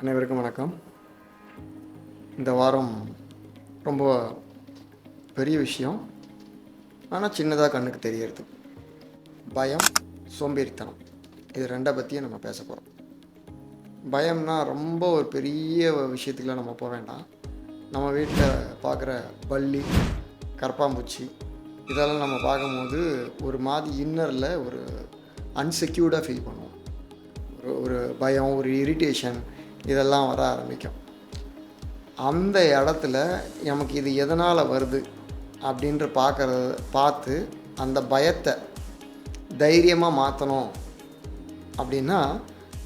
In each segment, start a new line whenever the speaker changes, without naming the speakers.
அனைவருக்கும் வணக்கம். இந்த வாரம் ரொம்ப பெரிய விஷயம். ஆனால் சின்னதாக கண்ணுக்கு தெரியறது. பயம் சோம்பேறித்தனம். இது ரெண்டை பற்றியும் நம்ம பேச போகிறோம் பயம்னா ரொம்ப ஒரு பெரிய விஷயத்துக்குலாம் நம்ம போக வேண்டாம். நம்ம வீட்டில் பார்க்குற பள்ளி கரப்பாம்பூச்சி இதெல்லாம் நம்ம பார்க்கும்போது ஒரு மாதிரி இன்னரில் ஒரு அன்செக்யூர்டாக ஃபீல் பண்ணுவோம். ஒரு ஒரு பயம் ஒரு இரிட்டேஷன் இதெல்லாம் வர ஆரம்பிக்கும். அந்த இடத்துல நமக்கு இது எதனால் வருது அப்படின்ற பார்க்குறத பார்த்து அந்த பயத்தை தைரியமாக மாற்றணும் அப்படின்னா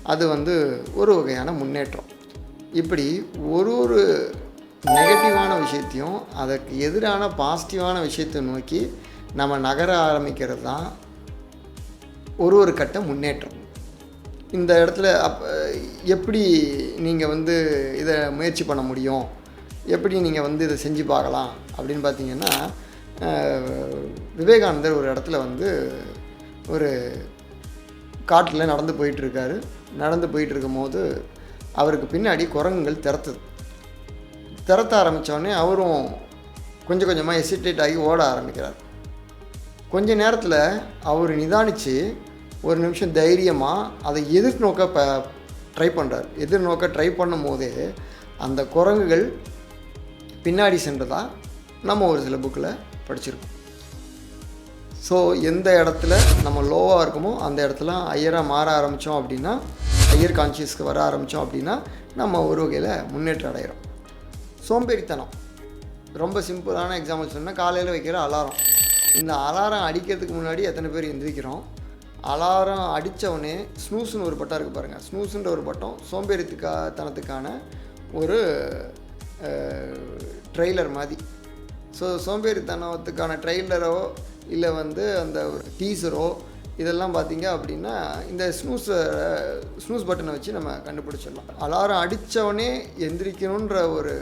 அது வந்து ஒரு வகையான முன்னேற்றம். இப்படி ஒரு ஒரு நெகட்டிவான விஷயத்தையும் அதற்கு எதிரான பாசிட்டிவான விஷயத்தை நோக்கி நம்ம நகர ஆரம்பிக்கிறது தான் ஒரு ஒரு கட்ட முன்னேற்றம். இந்த இடத்துல அப் எப்படி நீங்கள் வந்து இதை முயற்சி பண்ண முடியும்? எப்படி நீங்கள் வந்து இதை செஞ்சு பார்க்கலாம்? அப்படின்னு பார்த்தீங்கன்னா விவேகானந்தர் ஒரு இடத்துல வந்து ஒரு காட்டில் நடந்து போயிட்டுருக்காரு. நடந்து போயிட்டுருக்கும் போது அவருக்கு பின்னாடி குரங்குகள் திறத்துது. திறத்த ஆரம்பித்தோடனே அவரும் கொஞ்சம் கொஞ்சமாக எசிட்டேட் ஆகி ஓட ஆரம்பிக்கிறார். கொஞ்ச நேரத்தில் அவர் நிதானித்து ஒரு நிமிஷம் தைரியமாக அதை எதிர்நோக்க ப ட்ரை பண்ணுறார் எதிர்நோக்க ட்ரை பண்ணும் போதே அந்த குரங்குகள் பின்னாடி சென்றதாக நம்ம ஒரு சில புக்கில் படிச்சிருக்கோம். ஸோ எந்த இடத்துல நம்ம லோவாக இருக்கோமோ அந்த இடத்துல ஹையராக மாற ஆரம்பித்தோம் அப்படின்னா ஹையர் கான்ஷியஸ்க்கு வர ஆரம்பித்தோம் அப்படின்னா நம்ம ஒரு வகையில் முன்னேற்றம் அடைகிறோம் சோம்பேறித்தனம். ரொம்ப சிம்பிளான எக்ஸாம்பிள் சொன்னால் காலையில் வைக்கிற அலாரம். இந்த அலாரம் அடிக்கிறதுக்கு முன்னாடி எத்தனை பேர் எந்திரிக்கிறோம்? அலாரம் அடித்தவொடனே ஸ்னூஸ்னு ஒரு பட்டம் இருக்குது பாருங்கள் ஸ்னூஸுன்ற ஒரு பட்டம் சோம்பேறித்துக்கா தனத்துக்கான ஒரு ட்ரெய்லர் மாதிரி. ஸோ சோம்பேறித்தனத்துக்கான ட்ரெய்லரோ இல்லை வந்து அந்த டீசரோ இதெல்லாம் பார்த்தீங்க அப்படின்னா இந்த ஸ்னூஸ் ஸ்னூஸ் பட்டனை வச்சு நம்ம கண்டுபிடிச்சிடலாம். அலாரம் அடித்தவொடனே எந்திரிக்கணுன்ற ஒரு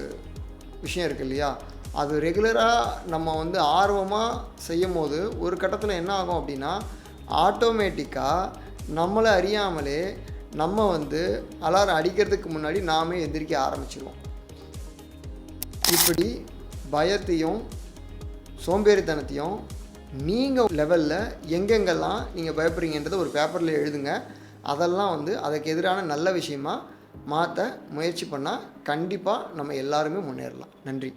விஷயம் இருக்கு இல்லையா? அது ரெகுலராக நம்ம வந்து ஆர்வமாக செய்யும் போது ஒரு கட்டத்தில் என்ன ஆகும் அப்படின்னா ஆட்டோமேட்டிக்காக நம்மளை அறியாமலே நம்ம வந்து அலாரம் அடிக்கிறதுக்கு முன்னாடி நாமே எந்திரிக்க ஆரம்பிச்சிடுவோம் இப்படி பயத்தையும் சோம்பேறித்தனத்தையும் நீங்கள் லெவலில் எங்கெங்கெல்லாம் நீங்கள் பயப்படுறீங்கன்றதை ஒரு பேப்பரில் எழுதுங்க. அதெல்லாம் வந்து அதுக்கு எதிரான நல்ல விஷயமா மாற்ற முயற்சி பண்ணால் கண்டிப்பாக நம்ம எல்லாருமே முன்னேறலாம். நன்றி.